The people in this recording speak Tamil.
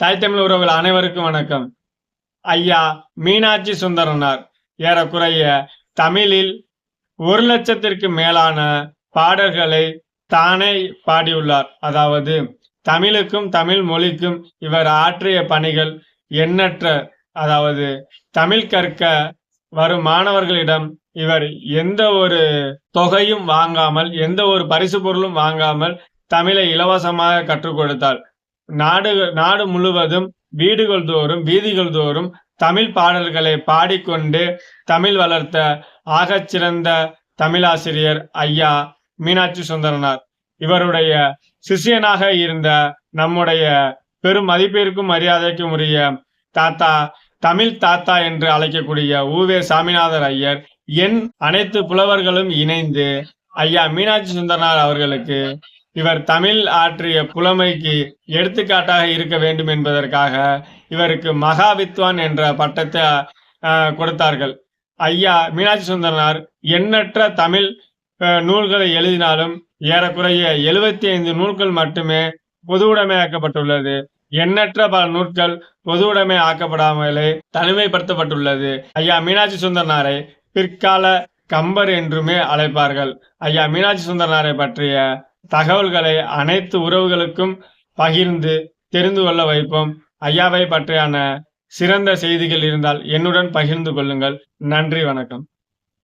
தாய் தமிழ் உறவுகள் அனைவருக்கும் வணக்கம். ஐயா மீனாட்சி சுந்தரனார் ஏறக்குறைய தமிழில் ஒரு லட்சத்திற்கு மேலான பாடல்களை தானே பாடியுள்ளார். அதாவது தமிழுக்கும் தமிழ் மொழிக்கும் இவர் ஆற்றிய பணிகள் எண்ணற்ற அதாவது தமிழ் கற்க வரும் மாணவர்களிடம் இவர் எந்த ஒரு தொகையும் வாங்காமல் எந்த ஒரு பரிசு பொருளும் வாங்காமல் தமிழை இலவசமாக கற்றுக் கொடுத்தார். நாடு நாடு முழுவதும் வீடுகள் தோறும் வீதிகள் தோறும் தமிழ் பாடல்களை பாடிக்கொண்டு தமிழ் வளர்த்த ஆகச்சிறந்த தமிழாசிரியர் ஐயா மீனாட்சி சுந்தரனார். இவருடைய சிஷியனாக இருந்த நம்முடைய பெரும் மதிப்பிற்கும் மரியாதைக்கும் உரிய தாத்தா தமிழ் தாத்தா என்று அழைக்கக்கூடிய ஊவே சாமிநாதர் ஐயர் என் அனைத்து புலவர்களும் இணைந்து ஐயா மீனாட்சி சுந்தரனார் அவர்களுக்கு இவர் தமிழ் ஆற்றிய புலமைக்கு எடுத்துக்காட்டாக இருக்க வேண்டும் என்பதற்காக இவருக்கு மகாவித்வான் என்ற பட்டத்தை கொடுத்தார்கள். ஐயா மீனாட்சி சுந்தரனார் எண்ணற்ற தமிழ் நூல்களை எழுதினாலும் ஏறக்குறைய எழுபத்தி ஐந்து நூல்கள் மட்டுமே பொதுவுடைமையாக்கப்பட்டுள்ளது எண்ணற்ற பல நூல்கள் பொதுவுடைமை ஆக்கப்படாமலே தனிமைப்படுத்தப்பட்டுள்ளது. ஐயா மீனாட்சி சுந்தரனாரை பிற்கால கம்பர் என்றுமே அழைப்பார்கள். ஐயா மீனாட்சி சுந்தரனாரை பற்றிய தகவல்களை அனைத்து உறவுகளுக்கும் பகிர்ந்து தெரிந்து கொள்ள வைப்போம். ஐயாவை பற்றியான சிறந்த செய்திகள் இருந்தால் என்னுடன் பகிர்ந்து கொள்ளுங்கள். நன்றி வணக்கம்.